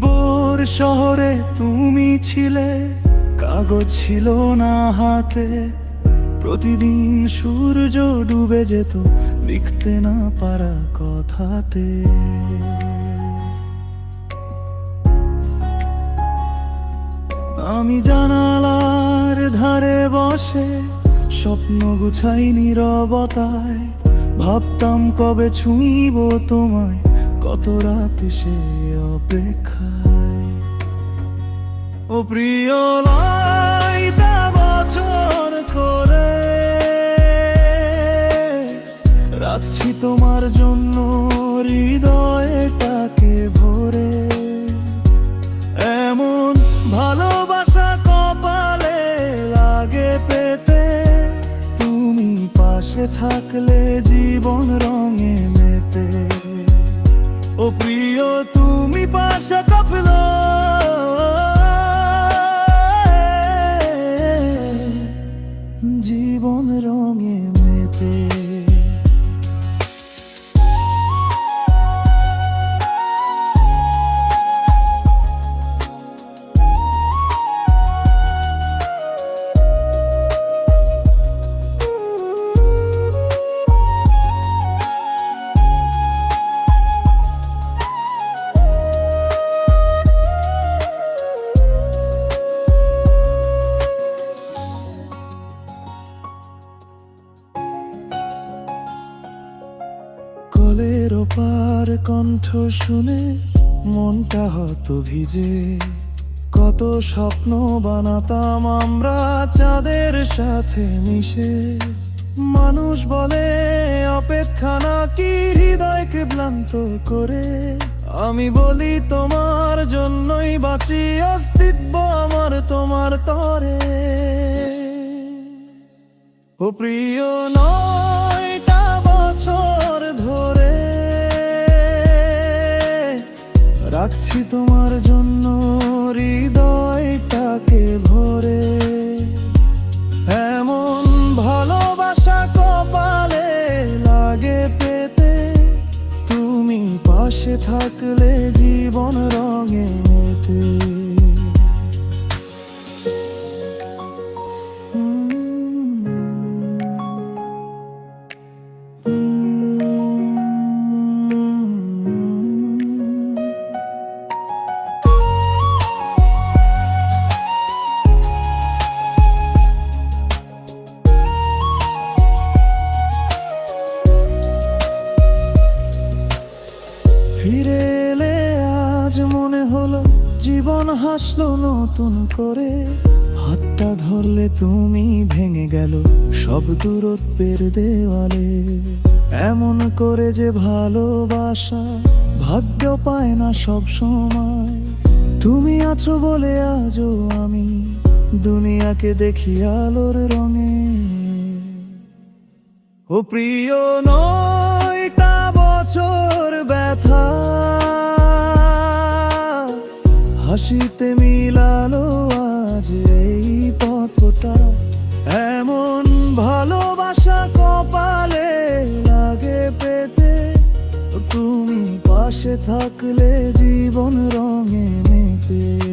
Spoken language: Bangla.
বোর শহরে তুমি ছিলে, কাগজ ছিল না হাতে। প্রতিদিন সূর্য ডুবে যেত লিখতে না পারা কথাতে। আমি জানালার ধারে বসে স্বপ্ন গুছাই নিরবতায়। ভাবতাম কবে ছুঁইব তোমায় কত রাত সে অপেক্ষায়। ও প্রিয় লাইটা পাশে থাকলে জীবন রঙে মেতে। ও প্রিয় তুমি পাশে কাঁপলো। ওপার কণ্ঠ শুনে মনটা হতো ভিজে। কত স্বপ্ন বানাতাম আমরা চাঁদের সাথে মিশে। মানুষ বলে অপেক্ষা নাকি হৃদয়কে ক্লান্ত করে? আমি বলি, তোমার জন্যই বাঁচি অস্তিত্ব আমার তোমার তরে। ও প্রিয় নয়টা রাখছি তোমার জন্য হৃদয়টাকে ভরে। এমন ভালোবাসা কপালে লাগে পেতে। তুমি পাশে থাকলে জীবন রঙে মেতে। জীবন হাসলো নতুন করে। হাতটা ধরলে তুমি ভেঙে গেল সব দূরত্বের দেওয়ালে। এমন করে যে ভালোবাসা ভাগ্য পায় না সব সময়। তুমি আছো বলে আজও আমি দুনিয়াকে দেখি আলোর রঙে। ও প্রিয় নয়টা হাসিতে মিলালো আজ এই পথটা। এমন ভালোবাসা কপালে লাগে পেতে। তুমি পাশে থাকলে জীবন রঙে মেতে।